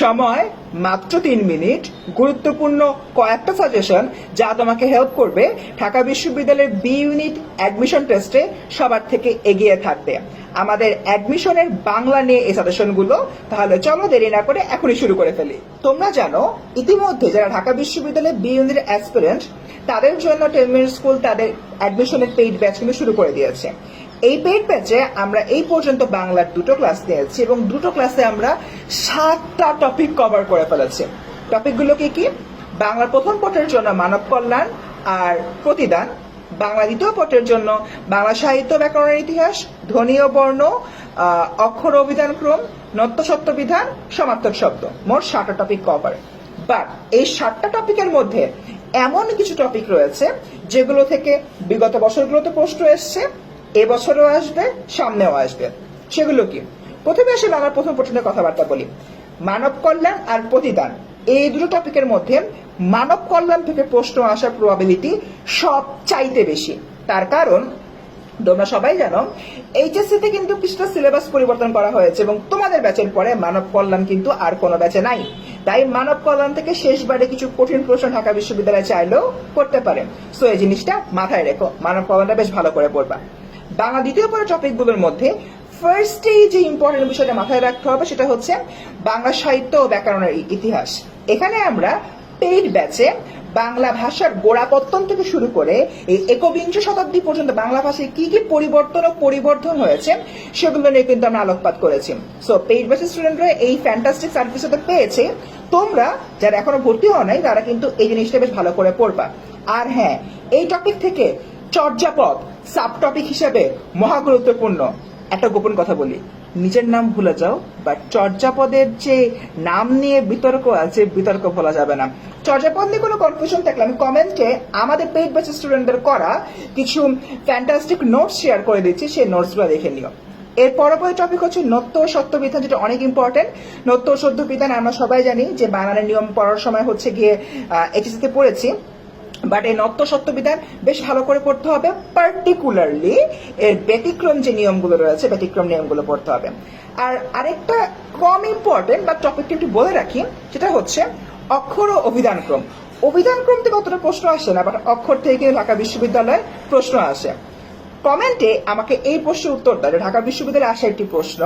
সময় মাত্র তিন মিনিট। গুরুত্বপূর্ণ কয়েকটা সাজেশন যা তোমাকে হেল্প করবে। ঢাকা বিশ্ববিদ্যালয়ের বি ইউনিট অ্যাডমিশন টেস্টে সবার থেকে এগিয়ে থাকতে। আমাদের অ্যাডমিশনের বাংলা নিয়ে এই সাজেশনগুলো তাহলে চলো দেরি না করে এখনই শুরু করে ফেলি। তোমরা জানো, ইতিমধ্যে যারা ঢাকা বিশ্ববিদ্যালয়ে বি ইউনিট অ্যাসপিরেন্ট তাদের জন্য টেন মিনিট স্কুল তাদের অ্যাডমিশনের পেইড ব্যাচ কিন্তু শুরু করে দিয়েছে। এই পেইড ব্যাচে আমরা এই পর্যন্ত বাংলার দুটো ক্লাস নিয়েছি এবং দুটো ক্লাসে আমরা সাতটা টপিক কভার করে ফেলেছি। টপিকগুলো কি কি? বাংলার প্রথম পটের জন্য মানব কল্যাণ আর প্রতিদান। বাংলা দ্বিতীয় পটের জন্য বাংলা সাহিত্য ব্যাকরণের ইতিহাস, ধ্বনি ও বর্ণ অক্ষর অভিধান ক্রম নত্য সত্য বিধান সমার্থক শব্দ। মোট সাতটা টপিক কভার বাট এই সাতটা টপিকের মধ্যে এমন কিছু টপিক রয়েছে যেগুলো থেকে বিগত বছরগুলোতে প্রশ্ন এসছে, এবছরও আসবে, সামনেও আসবে। সেগুলো কি? প্রথমে আসে বাংলার প্রথম প্রশ্নের কথাবার্তা বলি। মানব কল্যাণ আর প্রতিদান। এই দুটো টপিকের মধ্যে মানব কল্যাণ থেকে প্রশ্ন আসার প্রবাবিলিটি সব চাইতে বেশি। তার কারণ, তোমরা সবাই জানো এইচএসসি তে কিন্তু কিছুটা সিলেবাস পরিবর্তন করা হয়েছে এবং তোমাদের ব্যাচের পরে মানব কল্যাণ কিন্তু আর কোনো ব্যাচে নাই। তাই মানব কল্যাণ থেকে শেষবারে কিছু কঠিন প্রশ্ন ঢাকা বিশ্ববিদ্যালয়ে চাইলেও করতে পারে। সো এই জিনিসটা মাথায় রেখো। মানব কল্যাণটা বেশ ভালো করে পড়বা। বাংলা দ্বিতীয় পরে টপিকগুলোর মধ্যে ফার্স্টেই যে ইম্পর্টেন্ট বিষয়টা মাথায় রাখতে হবে, সেটা হচ্ছে বাংলা সাহিত্য ও ব্যাকরণের ইতিহাস। এখানে আমরা পেইড ব্যাচে বাংলা ভাষার গোড়াপত্তন থেকে শুরু করে এই একবিংশ শতাব্দী পর্যন্ত বাংলা ভাষায় কি কি পরিবর্তন ও পরিবর্ধন হয়েছে, সেগুলো নিয়ে কিন্তু আমরা আলোকপাত করেছি। সো পেইড ব্যাচের স্টুডেন্টরা এই ফ্যান্টাস্টিক সার্ভিসটা পেয়েছে। তোমরা যারা এখনও ভর্তি হও নাই, তারা কিন্তু এই জিনিসটা বেশ ভালো করে পড়বা। আর হ্যাঁ এই টপিক থেকে চর্যাপদ সাব টপিক হিসেবে মহা গুরুত্বপূর্ণ। একটা গোপন কথা বলি। নিজের নাম ভুলে যাও বাট চর্যাপদের যে নাম নিয়ে বিতর্ক আছে, বিতর্ক ভোলা যাবে না। চর্যাপদ নিয়ে কোনো কনফিউশন থাকলে আমি কমেন্টে আমাদের পেইড ব্যাচের স্টুডেন্টদের করা কিছু ফ্যান্টাস্টিক নোটস শেয়ার করে দিচ্ছি, সেই নোটসগুলো দেখে নিও। এর পরবর্তী টপিক হচ্ছে নত্য সত্য বিধান, যেটা অনেক ইম্পর্টেন্ট নত্য সত্য বিধান আমরা সবাই জানি যে বানানের নিয়ম পড়ার সময় হচ্ছে গিয়ে এইচএসিতে পড়েছি। বাট এই নত্য সত্য বিধান বেশ ভালো করে পড়তে হবে। পার্টিকুলারলি এর ব্যতিক্রম যে নিয়মগুলো রয়েছে, ব্যতিক্রম নিয়মগুলো পড়তে হবে। আর আরেকটা কম ইম্পর্টেন্ট বা টপিকটি একটু বলে রাখি, সেটা হচ্ছে অক্ষর ও অভিধানক্রম। অভিধানক্রম থেকে অতটা প্রশ্ন আসে না বাট অক্ষর থেকে ঢাকা বিশ্ববিদ্যালয়ে প্রশ্ন আসে। কমেন্টে আমাকে এই প্রশ্নের উত্তর দেয় ঢাকা বিশ্ববিদ্যালয়ে আসা একটি প্রশ্ন,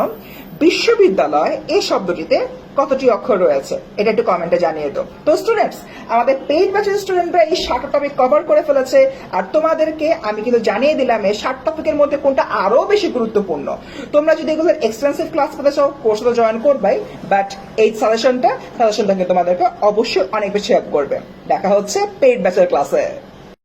বিশ্ববিদ্যালয় এই শব্দটিতে কতটি অক্ষর রয়েছে? এটা একটু কমেন্টে জানিয়ে দাও। তো স্টুডেন্টস আমাদের পেইড ব্যাচের স্টুডেন্টরা এই ষাট টপিক কভার করে ফেলেছে, আর তোমাদেরকে আমি কিন্তু জানিয়ে দিলাম, এই ষাট টপিকের মধ্যে কোনটা আরও বেশি গুরুত্বপূর্ণ। তোমরা যদি এগুলোর এক্সপেন্সিভ ক্লাস পেতে চাও কোর্সে তো জয়েন করবাই বাট এই সাজেশনটা সাজেশনটা কিন্তু তোমাদেরকে অবশ্যই অনেক বেশি হেল্প করবে। দেখা হচ্ছে পেইড ব্যাচের ক্লাসে